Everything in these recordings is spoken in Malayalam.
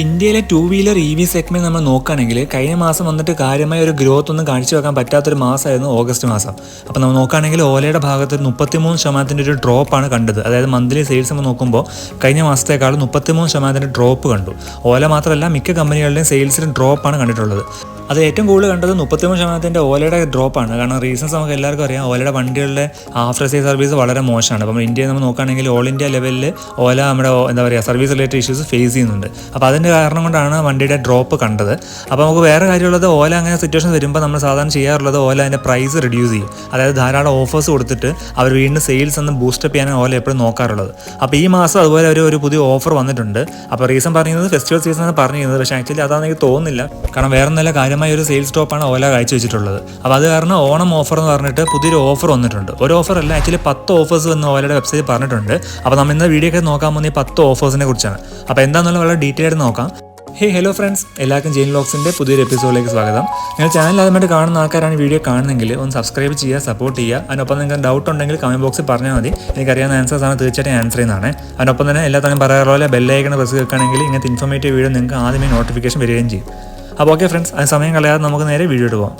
ഇന്ത്യയിലെ two wheeler E V segment നമ്മൾ നോക്കുകയാണെങ്കിൽ കഴിഞ്ഞ മാസം വന്നിട്ട് കാര്യമായ ഒരു ഗ്രോത്ത് ഒന്നും കാണിച്ചു വെക്കാൻ പറ്റാത്തൊരു മാസമായിരുന്നു ഓഗസ്റ്റ് മാസം. അപ്പോൾ നമ്മൾ നോക്കുകയാണെങ്കിൽ ഓലയുടെ ഭാഗത്ത് മുപ്പത്തിമൂന്ന് ശതമാനത്തിന്റെ ഒരു ഡ്രോപ്പാണ് കണ്ടത്. അതായത് മന്ത്ലി സെയിൽസ് നമ്മൾ നോക്കുമ്പോൾ കഴിഞ്ഞ മാസത്തേക്കാളും മുപ്പത്തിമൂന്ന് ശതമാനത്തിന്റെ ഡ്രോപ്പ് കണ്ടു. ഓല മാത്രമല്ല മിക്ക കമ്പനികളുടെയും സെയിൽസിന് ഡ്രോപ്പാണ് കണ്ടിട്ടുള്ളത്. അത് ഏറ്റവും കൂടുതൽ കണ്ടത് മുപ്പത്തിമൂന്ന് ശതമാനത്തിന്റെ ഓലയുടെ ഡ്രോപ്പാണ്. കാരണം റീസൺസ് നമുക്ക് എല്ലാവർക്കും അറിയാം ഓലയുടെ വണ്ടികളുടെ ആഫ്റ്റർ സെയിൽ സർവീസ് വളരെ മോശമാണ്. അപ്പം ഇന്ത്യയിൽ നമ്മൾ നോക്കുകയാണെങ്കിൽ ഓൾ ഇന്ത്യ ലെവലിൽ ഓല നമ്മുടെ എന്താ പറയുക സർവീസ് റിലേറ്റഡ് ഇഷ്യൂസ് ഫേസ് ചെയ്യുന്നുണ്ട്. അപ്പോൾ അതിന്റെ കാരണം കൊണ്ടാണ് വണ്ടിയുടെ ഡ്രോപ്പ് കണ്ടത്. അപ്പോൾ നമുക്ക് വേറെ കാര്യമുള്ളത് ഓല അങ്ങനെ സിറ്റുവേഷൻ വരുമ്പോൾ നമ്മൾ സാധാരണ ചെയ്യാറുള്ളത് ഓല അതിന്റെ പ്രൈസ് റിഡ്യൂസ് ചെയ്യും. അതായത് ധാരാളം ഓഫേഴ്സ് കൊടുത്തിട്ട് അവർ വീണ്ടും സെയിൽസ് ഒന്ന് ബൂസ്റ്റപ്പ് ചെയ്യാൻ ഓല എപ്പോഴും നോക്കാറുള്ളത്. അപ്പോൾ ഈ മാസം അതുപോലെ അവർ ഒരു പുതിയ ഓഫർ വന്നിട്ടുണ്ട്. അപ്പോൾ റീസൺ പറയുന്നത് ഫെസ്റ്റിവൽ സീസൺ എന്ന് പറഞ്ഞിരുന്നത്. പക്ഷേ ആക്ച്വലി അതാണെന്ന് എനിക്ക് തോന്നുന്നില്ല. കാരണം വേറെ നല്ല കാര്യമായ ഒരു സെയിൽസ് ടോപ്പാണ് ഓല കാഴ്ച വെച്ചിട്ടുള്ളത്. അപ്പോൾ അത് കാരണം ഓണം ഓഫർ എന്ന് പറഞ്ഞിട്ട് പുതിയൊരു ഓഫർ വന്നിട്ടുണ്ട്. ഒരു ഓഫർ അല്ല ആക്ച്വലി പത്ത് ഓഫേഴ്സ് എന്ന് ഓലയുടെ വെബ്സൈറ്റ് പറഞ്ഞിട്ടുണ്ട്. അപ്പോൾ നമ്മൾ ഇന്ന് വീഡിയോ ഒക്കെ നോക്കാൻ പോകുന്ന ഈ പത്ത് ഓഫേഴ്സിനെ കുറിച്ചാണ്. അപ്പോൾ എന്താണെന്നുള്ള വളരെ ഡീറ്റെയിൽ ആയിട്ട് നോക്കാം. ഹേ ഹലോ ഫ്രണ്ട്സ് എല്ലാവർക്കും ജെയിൻ ലോക്സിന്റെ പുതിയൊരു എപ്പിസോഡിലേക്ക് സ്വാഗതം. നിങ്ങൾ ചാനൽ ആദ്യമായിട്ട് കാണുന്ന ആൾക്കാരാണ് വീഡിയോ കാണുന്നെങ്കിൽ ഒന്ന് സബ്സ്ക്രൈബ് ചെയ്യുക സപ്പോർട്ട് ചെയ്യുക. അതിനൊപ്പം നിങ്ങൾക്ക് ഡൗട്ട് ഉണ്ടെങ്കിൽ കമന്റ് ബോക്സിൽ പറഞ്ഞാൽ മതി. എനിക്കറിയാവുന്ന ആൻസേഴ്സ് ആണ് തീർച്ചയായിട്ടും ആൻസർ ചെയ്യുന്നതാണ്. അതിനൊപ്പം തന്നെ എല്ലാ തവണയും പറയാറുള്ള പോലെ ബെല്ലൈക്കൺ പ്രസ് വെക്കുകയാണെങ്കിൽ ഇങ്ങനത്തെ ഇൻഫോർമേറ്റീവ് വീഡിയോ നിങ്ങൾക്ക് ആദ്യമേ നോട്ടിഫിക്കേഷൻ വരികയും ചെയ്യും. അപ്പോൾ ഓക്കെ ഫ്രണ്ട്സ് അത് സമയം കളയാതെ നമുക്ക് നേരെ വീഡിയോ പോകാം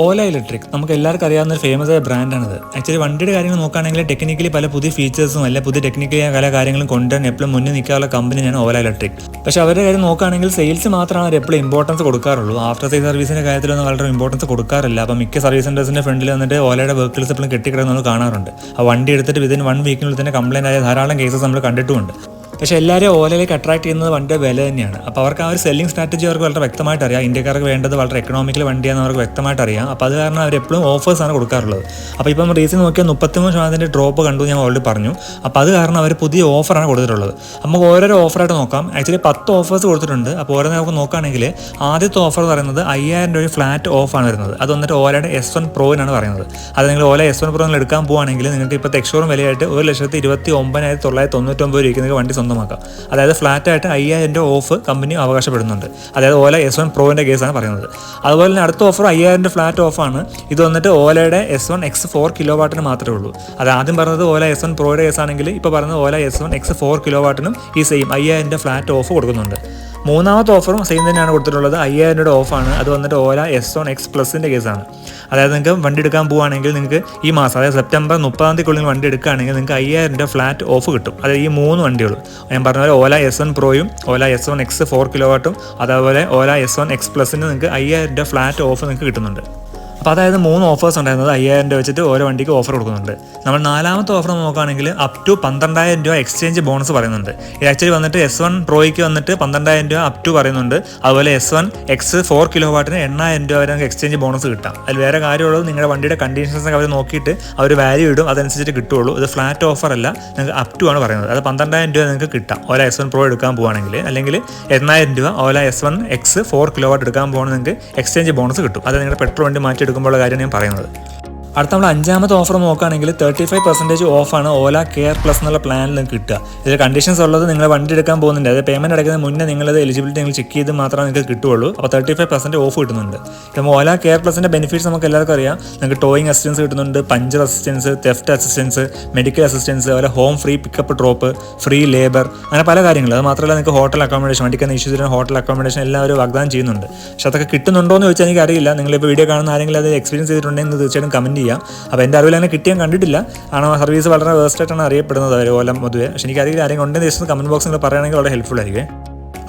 ഓല ഇലക്ട്രിക്. നമുക്ക് എല്ലാവർക്കും അറിയാവുന്ന ഒരു ഫേമസ് ആയ ബ്രാൻഡാണിത് ആക്ച്വലി വണ്ടിയുടെ കാര്യങ്ങൾ നോക്കുകയാണെങ്കിൽ ടെക്നിക്കലി പല പുതിയ ഫീച്ചേഴ്സും അല്ല പുതിയ ടെക്നിക്കലി പല കാര്യങ്ങളും കൊണ്ടുവരാൻ എപ്പോഴും മുന്നിൽ നിൽക്കാനുള്ള കമ്പനിയാണ് ഓല ഇലക്ട്രിക്. പക്ഷേ അവരുടെ കാര്യം നോക്കുകയാണെങ്കിൽ സെയിൽസ് മാത്രമാണ് അവർ എപ്പോഴും ഇമ്പോർട്ടൻസ് കൊടുക്കാറുള്ളൂ. ആഫ്റ്റർ സെയിൽ സർവീസിന്റെ കാര്യത്തിലൊന്നും വളരെ ഇമ്പോർട്ടൻസ് കൊടുക്കാറില്ല. അപ്പോൾ മിക്ക സർവീസ് സെന്റേഴ്സിന്റെ ഫ്രണ്ടിൽ വന്നിട്ട് ഓലയുടെ വെഹിക്കിൾസ് എപ്പോഴും കെട്ടിക്കിടന്ന് നമ്മൾ കാണാറുണ്ട്. ആ വണ്ടി എടുത്തിട്ട് വിതിൻ വൺ വീക്കിനുള്ളിൽ തന്നെ കംപ്ലൈന്റ് ആയ ധാരാളം കേസസ് നമ്മൾ കണ്ടിട്ടുമുണ്ട്. പക്ഷേ എല്ലാവരും ഓലയിലേക്ക് അട്രാക്ട് ചെയ്യുന്നത് വണ്ടിയുടെ വില തന്നെയാണ്. അപ്പോൾ അവർക്ക് ആ ഒരു സെല്ലിംഗ് സ്ട്രാറ്റജി അവർക്ക് വളരെ വ്യക്തമായിട്ട് അറിയാം. ഇന്ത്യക്കാർക്ക് വേണ്ടത് വളരെ എക്കണോമിക്കൽ വണ്ടിയാണ് അവർക്ക് വ്യക്തമായിട്ട് അറിയാം. അപ്പോൾ അത് കാരണം അവർ എപ്പോഴും ഓഫേഴ്സാണ് കൊടുക്കാറുള്ളത്. അപ്പോൾ ഇപ്പം റീസൺ നോക്കിയാൽ മുപ്പത്തിമൂന്ന് ശതമാനത്തിന്റെ ഡ്രോപ്പ് കണ്ടു ഞാൻ ഓൾറെഡി പറഞ്ഞു. അപ്പോൾ അത് കാരണം അവർ പുതിയ ഓഫറാണ് കൊടുത്തിട്ടുള്ളത്. നമുക്ക് ഓരോരോ ഓഫറായിട്ട് നോക്കാം. ആക്ച്വലി പത്ത് ഓഫേഴ്സ് കൊടുത്തിട്ടുണ്ട്. അപ്പോൾ ഓരോ നമുക്ക് നോക്കുകയാണെങ്കിൽ ആദ്യത്തെ ഓഫർ എന്ന് പറയുന്നത് അയ്യായിരം രൂപ ഫ്ലാറ്റ് ഓഫാണ് വരുന്നത്. അത് വന്നിട്ട് ഓലയുടെ എസ് വൺ പ്രോവിനാണ് പറയുന്നത്. അത് നിങ്ങൾ ഓല എസ് വൺ പ്രോ നിങ്ങൾ എടുക്കാൻ പോവുകയാണെങ്കിൽ നിങ്ങൾക്ക് ഇപ്പോൾ തെക്ഷോറും വിലയായിട്ട് ഒരു ലക്ഷത്തി ഇരുപത്തി ഒമ്പതിനായിരത്തി തൊള്ളായിരത്തി തൊണ്ണൂറ്റൊമ്പത് രൂപയ്ക്ക് നിങ്ങൾക്ക് വണ്ടി സ്വന്തമാക്കാം. അതായത് ഫ്ലാറ്റായിട്ട് അയ്യായിരം രൂപ ഓഫ് കമ്പനി അവകാശപ്പെടുന്നുണ്ട്. അതായത് ഓല എസ് വൺ പ്രോവിന്റെ കേസാണ് പറയുന്നത്. അതുപോലെ തന്നെ അടുത്ത ഓഫർ അയ്യായിരം രൂപ ഫ്ലാറ്റ് ഓഫാണ് ഇത് വന്നിട്ട് ഓലയുടെ S one X four kilo വാട്ടിന് മാത്രമേ ഉള്ളൂ. അത് ആദ്യം പറഞ്ഞത് ഓല എസ് വൺ പ്രോയുടെ കേസാണെങ്കിൽ ഇപ്പോൾ പറയുന്നത് Ola S one X four kilo വാട്ടിനും ഈ സെയിം അയ്യായിരം രൂപ ഫ്ലാറ്റ് ഓഫ് കൊടുക്കുന്നുണ്ട്. മൂന്നാമത്തെ ഓഫറും സെയിം തന്നെയാണ് കൊടുത്തിട്ടുള്ളത്. അയ്യായിരം രൂപ ഓഫാണ് അത് വന്നിട്ട് ഓല എസ് വൺ എക്സ് പ്ലസിന്റെ കേസാണ്. അതായത് നിങ്ങൾക്ക് വണ്ടി എടുക്കാൻ പോവുകയാണെങ്കിൽ നിങ്ങൾക്ക് ഈ മാസം അതായത് സെപ്റ്റംബർ മുപ്പതാം തീയതിക്കുള്ളിൽ വണ്ടി എടുക്കുകയാണെങ്കിൽ നിങ്ങൾക്ക് അയ്യായിരം രൂപ ഫ്ലാറ്റ് ഓഫ് കിട്ടും. അതായത് ഈ മൂന്ന് വണ്ടികളും. ഞാൻ പറഞ്ഞ പോലെ Ola S one പ്രോയും Ola S one X four kilo വാട്ടും അതേപോലെ ഓല എസ് വൺ എക്സ് പ്ലസിന് നിങ്ങൾക്ക് അയ്യായിരം രൂപ ഫ്ലാറ്റ് ഓഫ് നിങ്ങൾക്ക് കിട്ടുന്നുണ്ട്. അപ്പോൾ അതായത് മൂന്ന് ഓഫേഴ്സ് ഉണ്ടായിരുന്നത് അയ്യായിരം രൂപ വെച്ചിട്ട് ഓരോ വണ്ടിക്ക് ഓഫർ കൊടുക്കുന്നുണ്ട്. നമ്മൾ നാലാമത്തെ ഓഫർ നോക്കുകയാണെങ്കിൽ അപ് ടു പന്ത്രണ്ടായിരം രൂപ എക്സ്ചേഞ്ച് ബോണസ് പറയുന്നുണ്ട്. ഇത് ആക്ച്വലി വന്നിട്ട് എസ് വൺ പ്രോയ്ക്ക് വന്നിട്ട് പന്ത്രണ്ടായിരം രൂപ അപ് ടു പറയുന്നുണ്ട്. അതുപോലെ S one X four kilo വാട്ടിന് എണ്ണായിരം രൂപ വരെ നമുക്ക് എക്സ്ചേഞ്ച് ബോണസ് കിട്ടാം. അതിൽ വേറെ കാര്യമുള്ളത് നിങ്ങളുടെ വണ്ടിയുടെ കണ്ടീഷൻസ് അവർ നോക്കിയിട്ട് അവർ വാല്യൂ ഇടും അതനുസരിച്ച് കിട്ടുള്ളൂ ഇത് ഫ്ലാറ്റ് ഓഫർ അല്ല നിങ്ങൾക്ക് അപ് ടു ആണ് പറയുന്നത്. അത് പന്ത്രണ്ടായിരം രൂപ നിങ്ങൾക്ക് കിട്ടാം. ഓല എസ് വൺ പ്രോ എടുക്കാൻ പോവുകയാണെങ്കിൽ അല്ലെങ്കിൽ എണ്ണായിരം രൂപ Ola S one X four kilo watt എടുക്കാൻ പോകുകയാണെങ്കിൽ നിങ്ങൾക്ക് എക്സ്ചേഞ്ച് ബോണസ് കിട്ടും. അത് നിങ്ങളുടെ പെട്രോൾ വണ്ടി മാറ്റി എടുക്കുമ്പോഴുള്ള കാര്യമാണ് ഞാൻ പറയുന്നത്. അടുത്ത നമ്മൾ അഞ്ചാമത്തെ ഓഫർ നോക്കുകയാണെങ്കിൽ തേർട്ടി ഫൈവ് പെർസെന്റേജ് ഓഫാണ് ഓല കെയർ പ്ലസ് എന്നുള്ള പ്ലാനിൽ കിട്ടുക. ഇതിൽ കണ്ടീഷൻസ് ഉള്ളത് നിങ്ങൾ വണ്ടി എടുക്കാൻ പോകുന്നുണ്ട്. അതായത് പേയ്മെന്റ് അടയ്ക്കുന്ന മുന്നേ നിങ്ങളത് എലിജിബിലിറ്റി നിങ്ങൾ ചെക്ക് ചെയ്ത് മാത്രമേ നിങ്ങൾക്ക് കിട്ടുള്ളൂ അപ്പോൾ തേർട്ടി ഫൈവ് പെർസെന്റ് ഓഫ് കിട്ടുന്നുണ്ട്. ഇപ്പം ഓല കെയർ പ്ലസിന്റെ ബെനിഫിറ്റ്സ് നമുക്ക് എല്ലാവർക്കും അറിയാം. നിങ്ങൾക്ക് ടോയിങ് അസിസ്റ്റൻസ് കിട്ടുന്നുണ്ട് puncture assistance theft assistance medical assistance അതുപോലെ home free pickup drop free labour അങ്ങനെ പല കാര്യങ്ങൾ. അത് മാത്രമല്ല നിങ്ങൾക്ക് ഹോട്ടൽ അക്കോമഡേഷൻ വണ്ടിക്ക് ഇഷ്യൂസ് വരുന്ന ഹോട്ടൽ അക്കോമഡേഷൻ എല്ലാവരും വാഗ്ദാനം ചെയ്യുന്നുണ്ട്. പക്ഷെ അതൊക്കെ കിട്ടുന്നുണ്ടോ എന്ന് ചോദിച്ചാൽ എനിക്ക് അറിയില്ല നിങ്ങൾ നിങ്ങളിപ്പോൾ വീഡിയോ കാണുന്ന ആരെങ്കിലും അത് എക്സ്പീരിയൻസ് ചെയ്തിട്ടുണ്ടെങ്കിൽ തീർച്ചയായിട്ടും കമന്റ് ചെയ്യാം. അപ്പോൾ എന്റെ അറിവിൽ അങ്ങനെ കിട്ടിയാൻ കണ്ടിട്ടില്ല. ആണ് സർവീസ് വളരെ വേസ്റ്റ് ആയിട്ടാണ് അറിയപ്പെടുന്നത് അവർ ഓലം പൊതുവെ. പക്ഷേ എനിക്ക് അറിയില്ല ആരെങ്കിലും ഉണ്ടെന്ന് ജസ്റ്റ് കമന്റ് ബോക്സിൽ പറയുകയാണെങ്കിൽ വളരെ ഹെൽപ്ഫുൾ ആയിരിക്കും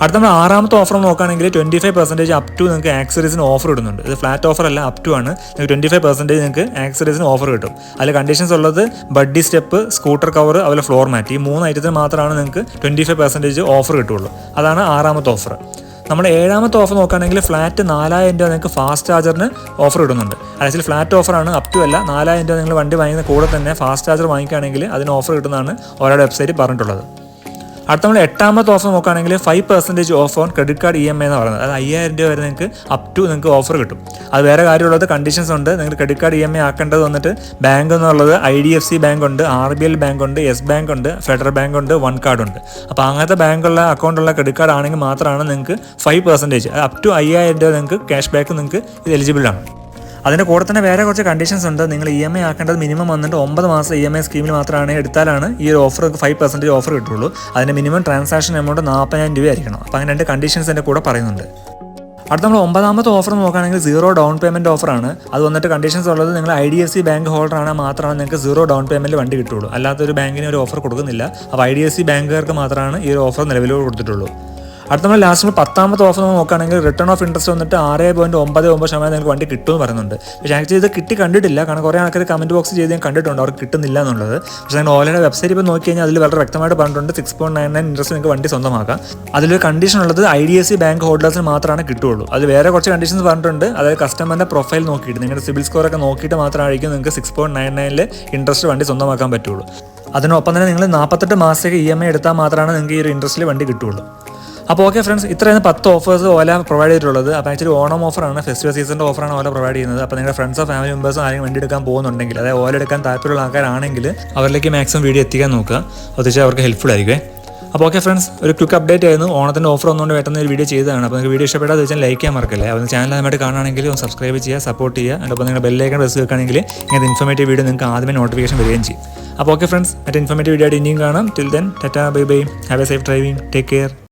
അടുത്ത നമ്മൾ ആറാമത്തെ ഓഫർ നോക്കുകയാണെങ്കിൽ twenty five percentage up to നിങ്ങൾക്ക് ആക്സറീസിന് ഓഫർ ഇടുന്നുണ്ട്. ഇത് ഫ്ലാറ്റ് ഓഫർ അല്ല അപ് ടു ആണ്. നിങ്ങൾക്ക് ട്വന്റി ഫൈവ് പെർസെന്റേജ് നിങ്ങൾക്ക് ആക്സറീസിന് ഓഫർ കിട്ടും. അതിൽ കണ്ടീഷൻസ് ഉള്ളത് ബഡ്ഡി സ്റ്റെപ്പ് സ്കൂട്ടർ കവർ അതുപോലെ ഫ്ലോർ മാറ്റ് ഈ മൂന്ന് ഐറ്റത്തിന് മാത്രമാണ് നിങ്ങൾക്ക് ട്വന്റി ഫൈവ് പെർസെന്റേജ് ഓഫർ കിട്ടുള്ളൂ അതാണ് ആറാമത്തെ ഓഫർ നമ്മുടെ ഏഴാമത്തെ ഓഫർ നോക്കുകയാണെങ്കിൽ ഫ്ലാറ്റ് നാലായിരം രൂപ നിങ്ങൾക്ക് ഫാസ്റ്റ് ചാർജറിന് ഓഫർ ഇടുന്നുണ്ട്. അതായത് ഫ്ലാറ്റ് ഓഫറാണ് അപ് ടു അല്ല നാലായിരം രൂപ നിങ്ങൾ വണ്ടി വാങ്ങുന്ന കൂടെ തന്നെ ഫാസ്റ്റ് ചാർജർ വാങ്ങിക്കുകയാണെങ്കിൽ അതിന് ഓഫർ കിട്ടുന്നതാണ് ഓരോ വെബ്സൈറ്റ് പറഞ്ഞിട്ടുള്ളത്. അടുത്ത നമ്മൾ എട്ടാമത്തെ ഓഫർ നോക്കുകയാണെങ്കിൽ five percentage off on credit card E M I എന്ന് പറയുന്നത്. അത് അയ്യായിരം രൂപ വരെ നിങ്ങൾക്ക് അപ് ടു നിങ്ങൾക്ക് ഓഫർ കിട്ടും. അത് വേറെ കാര്യമുള്ളത് കണ്ടീഷൻസ് ഉണ്ട്. നിങ്ങൾ credit card E M I ആക്കേണ്ടത് വന്നിട്ട് ബാങ്ക് എന്നുള്ളത് I D F C bank ഉണ്ട് ആർ ബി എൽ ബാങ്ക് ഉണ്ട് യെസ് ബാങ്ക് ഉണ്ട് ഫെഡറൽ ബാങ്ക് ഉണ്ട് വൺ കാർഡ് ഉണ്ട്. അപ്പോൾ അങ്ങനത്തെ ബാങ്കുള്ള അക്കൗണ്ടുള്ള ക്രെഡിറ്റ് കാർഡ് ആണെങ്കിൽ മാത്രമാണ് നിങ്ങൾക്ക് ഫൈവ് പെർസെന്റേജ് അപ് ടു അയ്യായിരം രൂപ നിങ്ങൾക്ക് ക്യാഷ് ബാക്ക് നിങ്ങൾക്ക് ഇത് എലിജിബിൾ ആണ്. അതിന്റെ കൂടെ തന്നെ വേറെ കുറച്ച് കണ്ടീഷൻസ് ഉണ്ട്. നിങ്ങൾ ഇ എം ഐ ആക്കേണ്ടത് മിനിമം വന്നിട്ട് ഒമ്പത് മാസം ഇ എം ഐ സ്കീമിൽ മാത്രമാണ് എടുത്താലാണ് ഈ ഒരു ഓഫർ ഫൈവ് പെർസെന്റേജ് ഓഫർ കിട്ടുള്ളൂ. അതിന്റെ മിനിമം ട്രാൻസാക്ഷൻ എമൗണ്ട് നാൽപ്പതിനായിരം രൂപ ആയിരിക്കണം. അപ്പോൾ അങ്ങനെ രണ്ട് കണ്ടീഷൻസ് എന്റെ കൂടെ പറയുന്നുണ്ട്. അടുത്ത നമ്മൾ ഒമ്പതാമത്തെ ഓഫർ നോക്കുകയാണെങ്കിൽ സീറോ ഡൗൺ പേയ്മെന്റ് ഓഫറാണ് അത് വന്നിട്ട് കണ്ടീഷൻസ് ഉള്ളത് നിങ്ങൾ I D F C bank holder ആണ് മാത്രമാണ് നിങ്ങൾക്ക് സീറോ ഡൗൺ പേയ്മെന്റ് വണ്ടി കിട്ടുള്ളൂ. അല്ലാത്തൊരു ബാങ്കിന് ഒരു ഓഫർ കൊടുക്കുന്നില്ല. അപ്പോൾ ഐ ഡി എഫ് സി ബാങ്കുകാർക്ക് മാത്രമാണ് ഈ ഒരു ഓഫർ നിലവിൽ കൊടുത്തിട്ടുള്ളൂ. അടുത്ത നമ്മൾ ലാസ്റ്റ് പത്താമത്തെ ഓഫർ നോക്കുകയാണെങ്കിൽ റിട്ടേൺ ഓഫ് ഇൻട്രസ്റ്റ് വന്നിട്ട് ആറ് പോയിന്റ് ഒമ്പത് ഒമ്പത് ശതമാനം നിങ്ങൾക്ക് വണ്ടി കിട്ടുമെന്ന് പറയുന്നുണ്ട്. പക്ഷേ ആക്ച്വലി ഇത് കിട്ടി കണ്ടിട്ടില്ല. കാരണം കുറേ ആൾക്കാർ കമന്റ് ബോക്സ് ചെയ്ത് ഞാൻ കണ്ടിട്ടുണ്ട്. അവർക്ക് കിട്ടുന്നില്ല എന്നുള്ളത്. പക്ഷേ നിങ്ങൾ ഓലയുടെ വെബ്സൈറ്റ് ഇപ്പോൾ നോക്കി കഴിഞ്ഞാൽ അതിൽ വളരെ വ്യക്തമായിട്ട് പറഞ്ഞിട്ടുണ്ട് six point nine nine interest നിങ്ങൾക്ക് വണ്ടി സ്വന്തമാക്കാം. അതിലൊരു കണ്ടീഷൻ ഉള്ളത് I D S C bank ഹോൾഡേഴ്സിന് മാത്രമാണ് കിട്ടുള്ളൂ അത് വേറെ കുറച്ച് കണ്ടീഷൻസ് പറഞ്ഞിട്ടുണ്ട്. അതായത് കസ്റ്റമറിന്റെ പ്രൊഫൈൽ നോക്കിയിട്ട് നിങ്ങളുടെ സിബിൽ സ്കോർ ഒക്കെ നോക്കിയിട്ട് മാത്രമായിരിക്കും നിങ്ങൾക്ക് സിക്സ് പോയിന്റ് നയൻ നയനിൽ ഇൻട്രസ്റ്റ് വണ്ടി സ്വന്തമാക്കാൻ പറ്റുള്ളൂ അതിനൊപ്പം തന്നെ നിങ്ങൾ നാൽപ്പത്തെട്ട് മാസത്തേക്ക് ഇ എം ഐ എടുത്താൽ മാത്രമാണ് നിങ്ങൾക്ക് ഈ ഒരു ഇൻട്രസ്റ്റിൽ വണ്ടി കിട്ടുള്ളൂ അപ്പോൾ ഓക്കെ ഫ്രണ്ട്സ് ഇത്രയാണ് പത്ത് ഓഫേഴ്സ് ഓല പ്രൊവൈഡ് ചെയ്തിട്ടുള്ളത്. അപ്പോൾ ആക്ച്വലി ഓണം ഓഫറാണ് ഫെസ്റ്റിവൽ സീസണിന്റെ ഓഫറാണ് ഓല പ്രൊവൈഡ് ചെയ്യുന്നത്. അപ്പോൾ നിങ്ങളുടെ ഫ്രണ്ട്സോ ഫാമിലി മെമ്പേഴ്സോ ആരെങ്കിലും വണ്ടി എടുക്കാൻ പോകുന്നുണ്ടെങ്കിൽ അതായത് ഓല എടുക്കാൻ താല്പര്യമുള്ള ആൾക്കാരാണെങ്കിൽ അവരിലേക്ക് മാക്സിമം വീഡിയോ എത്തിക്കാൻ നോക്കുക. തീർച്ചയായും അവർക്ക് ഹെൽപ്ഫുൾ ആയിരിക്കും അപ്പോൾ ഓക്കെ ഫ്രണ്ട്സ് ഒരു ക്വിക്ക് അപ്ഡേറ്റ് ആയിരുന്നു. ഓണത്തിന്റെ ഓഫർ ഒന്നുകൊണ്ട് പെട്ടെന്ന് ഒരു വീഡിയോ ചെയ്തതാണ്. അപ്പോൾ നിങ്ങൾക്ക് വീഡിയോ ഇഷ്ടപ്പെടാതെ വെച്ചാൽ ലൈക്ക് ചെയ്യാൻ മറക്കല്ലേ. അപ്പോൾ ചാനൽ ആദ്യമായിട്ട് കാണുകയാണെങ്കിൽ ഒന്ന് സബ്സ്ക്രൈബ് ചെയ്യുക സപ്പോർട്ട് ചെയ്യുക. അതിപ്പോൾ നിങ്ങൾ ബെല്ലേക്കൻ പ്രസ് വെക്കുകയാണെങ്കിൽ ഇങ്ങനത്തെ ഇൻഫോർമേറ്റീവ് വീഡിയോ നിങ്ങൾക്ക് ആദ്യമേ നോട്ടിഫിക്കേഷൻ വരികയും ചെയ്യും. അപ്പോൾ ഓക്കെ ഫ്രണ്ട്സ് മറ്റേ ഇൻഫോർമേറ്റീവ് വീഡിയോ ആയിട്ട് ഇനിയും കാണാം. Till then tata bye bye have a safe driving take care